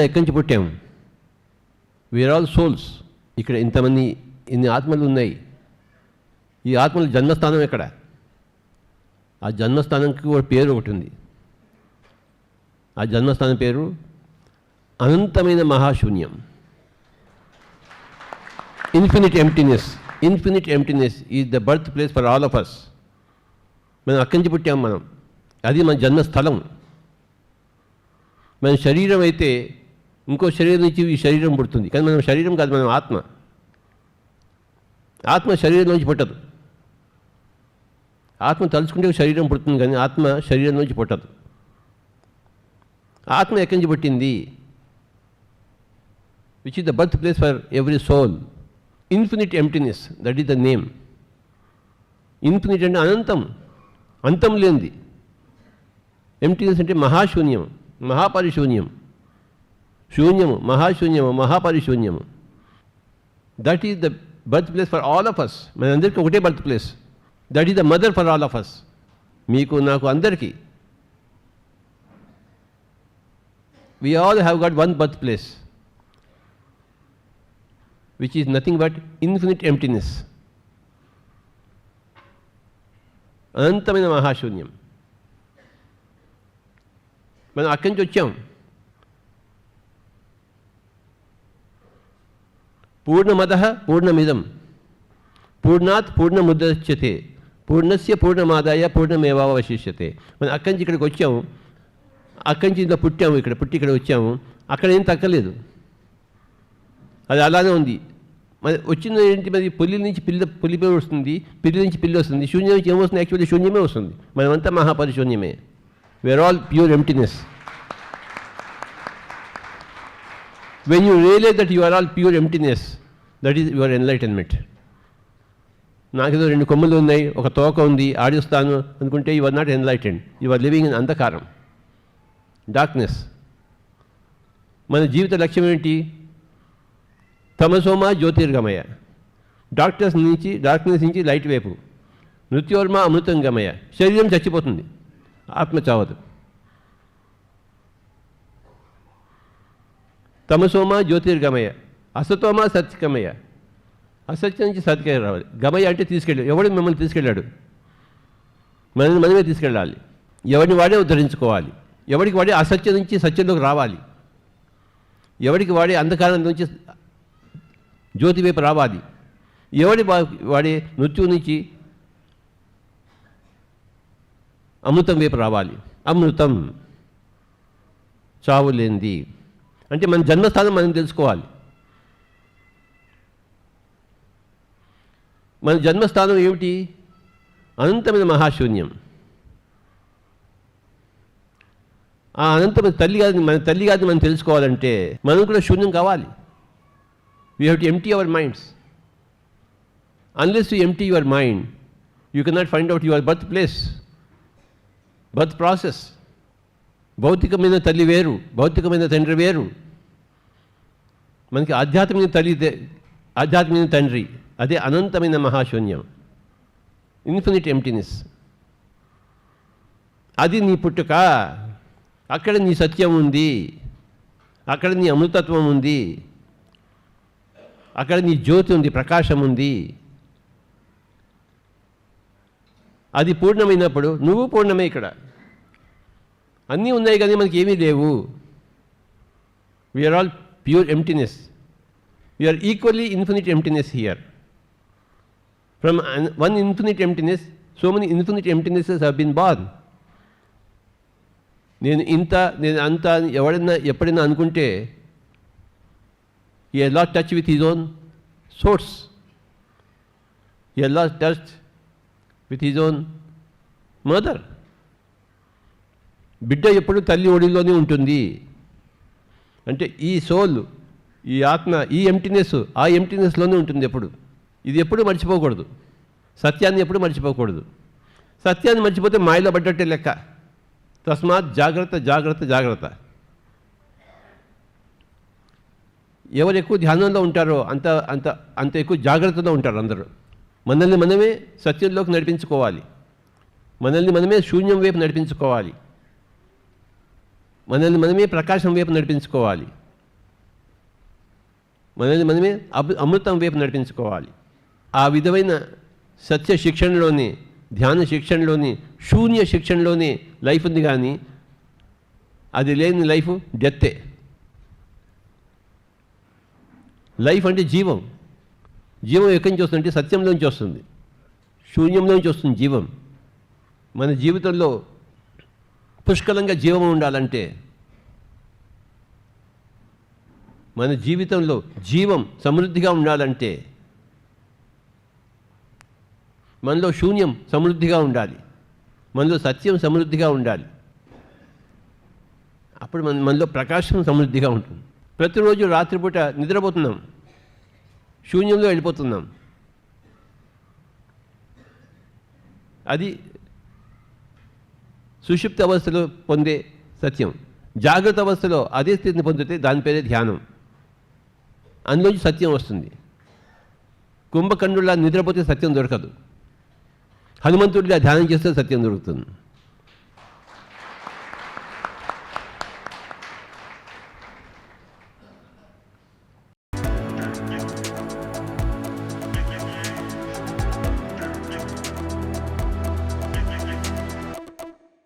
అంతా ఎక్కడి నుంచి పుట్టాము వీఆర్ ఆల్ సోల్స్ ఇక్కడ ఇంతమంది ఇన్ని ఆత్మలు ఉన్నాయి. ఈ ఆత్మల జన్మస్థానం ఎక్కడ? ఆ జన్మస్థానంకి ఒక పేరు ఒకటి ఉంది. ఆ జన్మస్థానం పేరు అనంతమైన మహాశూన్యం. Infinite emptiness infinite emptiness is the birth place for all of us మనం అక్కడి నుంచి పుట్టాం మనం. అది మన జన్మస్థలం. మన శరీరం అయితే ఇంకో శరీరం నుంచి ఈ శరీరం పుడుతుంది. కానీ మనం శరీరం కాదు మనం ఆత్మ. ఆత్మ శరీరం నుంచి పుట్టదు. ఆత్మ తలుచుకుంటే శరీరం పుడుతుంది కానీ ఆత్మ శరీరం నుంచి పుట్టదు. ఆత్మ ఎక్కడి నుంచి పుట్టింది? Which is the birth place for every soul infinite emptiness that is the name infinite అంటే అనంతం. అంతం లేనిది. ఎంప్టీనెస్ అంటే మహాశూన్యం మహాపరిశూన్యం. శూన్యము మహాశూన్యము మహాపరిశూన్యము that is the birth place for all of us మనందరికీ ఒకటే birth place that is the mother for all of us మీకు నాకు అందరికీ we all have got one birthplace, which is nothing but infinite emptiness. అనంతమైన మహాశూన్యం మనం అక్కడి నుంచి వచ్చాం పూర్ణమద పూర్ణమిదం పూర్ణాత్ పూర్ణముద్రచ్యతే పూర్ణస్య పూర్ణమాదాయ పూర్ణమేవావశిష్యతే మనం అక్కడి నుంచి ఇక్కడికి వచ్చాము। అక్కడి నుంచి ఇంట్లో పుట్టాము ఇక్కడ పుట్టి ఇక్కడ వచ్చాము। అక్కడ ఏం తగ్గలేదు। అది అలానే ఉంది। మరి వచ్చింది ఏంటి? మరి పులి నుంచి పిల్ల పులిపే వస్తుంది పిల్లి నుంచి పిల్లి వస్తుంది శూన్యం నుంచి ఏమొస్తుంది యాక్చువల్లీ శూన్యమే వస్తుంది। మనమంతా మహాపరిశూన్యమే। Where all pure emptiness when you realize that you are all pure emptiness that is your enlightenment నాకేదో రెండు కొమ్ములు ఉన్నాయి ఒక తోక ఉంది ఆడిస్తాను అనుకుంటే you are not enlightened you are living in అంధకారం. డార్క్నెస్ మన జీవిత లక్ష్యం ఏంటి? తమసోమ జ్యోతిర్గమయ. డాక్టర్స్ నుంచి డార్క్నెస్ నుంచి లైట్ వైపు. మృత్యోర్మ అమృతం గమయ శరీరం చచ్చిపోతుంది. ఆత్మ చావదు. తమసోమ జ్యోతిర్గమయ. అసతోమ సత్యకమయ్య అసత్యం నుంచి సత్యగయ రావాలి. గమయ్య అంటే తీసుకెళ్ళి ఎవడు మిమ్మల్ని తీసుకెళ్ళాడు? మనల్ని మనమే తీసుకెళ్ళాలి. ఎవరిని వాడే ఉద్ధరించుకోవాలి. ఎవరికి వాడే అసత్యం నుంచి సత్యంలోకి రావాలి. ఎవరికి వాడే అంధకారం నుంచి జ్యోతి వైపు రావాలి. ఎవడి వాడే నృత్యం నుంచి అమృతం వైపు రావాలి. అమృతం చావు లేనిది. అంటే మన జన్మస్థానం మనం తెలుసుకోవాలి. మన జన్మస్థానం ఏమిటి? అనంతమైన మహాశూన్యం. ఆ అనంతమైన తల్లి కాదని మన తల్లి కాదని మనం తెలుసుకోవాలంటే మనం కూడా శూన్యం కావాలి. We have to empty our minds unless you empty your mind you cannot find out your birth place birth process భౌతికమైన తల్లి వేరు భౌతికమైన తండ్రి వేరు. మనకి ఆధ్యాత్మిక తల్లి ఆధ్యాత్మిక తండ్రి. అదే అనంతమైన మహాశూన్యం. Infinite emptiness. అది నీ పుట్టుక. అక్కడ నీ సత్యం ఉంది. అక్కడ నీ అమృతత్వం ఉంది. అక్కడ నీ జ్యోతి ఉంది ప్రకాశం ఉంది. అది పూర్ణమైనప్పుడు నువ్వు పూర్ణమే ఇక్కడ. అన్నీ ఉన్నాయి కానీ మనకి ఏమీ లేవు. We're all pure emptiness we're equally infinite emptiness here from one infinite emptiness so many infinite emptinesses have been born నేను ఇంత నేను అంత అని ఎవడైనా ఎప్పుడైనా అనుకుంటే he lost touch with his own source he lost touch with his own mother బిడ్డ ఎప్పుడు తల్లి ఒడిలోనే ఉంటుంది. అంటే ఈ సోల్ ఈ ఆత్మ ఈ ఎంటీనెస్ ఆ ఎంటీనెస్లోనే ఉంటుంది ఎప్పుడు. ఇది ఎప్పుడు మర్చిపోకూడదు. సత్యాన్ని ఎప్పుడు మర్చిపోకూడదు. సత్యాన్ని మర్చిపోతే మాయలో పడ్డట్టే లెక్క. తస్మాత్ జాగ్రత్త జాగ్రత్త జాగ్రత్త. ఎవరు ఎక్కువ ధ్యానంలో ఉంటారో అంత అంత అంత ఎక్కువ జాగ్రత్తలో ఉంటారు అందరూ. మనల్ని మనమే సత్యంలోకి నడిపించుకోవాలి. మనల్ని మనమే శూన్యం వైపు నడిపించుకోవాలి. మనల్ని మనమే ప్రకాశం వైపు నడిపించుకోవాలి. మనది మనమే అమృతం వైపు నడిపించుకోవాలి. ఆ విధమైన సత్య శిక్షణలోని ధ్యాన శిక్షణలోని శూన్య శిక్షణలోని లైఫ్ ఉంది కానీ అది లేని లైఫ్ డెత్తే లైఫ్ అంటే జీవం. జీవం ఎక్కడి నుంచి వస్తుందంటే సత్యంలోంచి వస్తుంది. శూన్యంలోంచి వస్తుంది జీవం. మన జీవితంలో పుష్కలంగా జీవం ఉండాలంటే మన జీవితంలో జీవం సమృద్ధిగా ఉండాలంటే మనలో శూన్యం సమృద్ధిగా ఉండాలి. మనలో సత్యం సమృద్ధిగా ఉండాలి. అప్పుడు మన మనలో ప్రకాశం సమృద్ధిగా ఉంటుంది. ప్రతిరోజు రాత్రిపూట నిద్రపోతున్నాం. శూన్యంలో వెళ్ళిపోతున్నాం. అది సుషుప్త అవస్థలో పొందే సత్యం. జాగ్రత్త అవస్థలో అదే స్థితిని పొందితే దాని పేరే ధ్యానం. అందులోంచి సత్యం వస్తుంది. కుంభకండులా నిద్రపోతే సత్యం దొరకదు. హనుమంతుడిలా ధ్యానం చేస్తే సత్యం దొరుకుతుంది.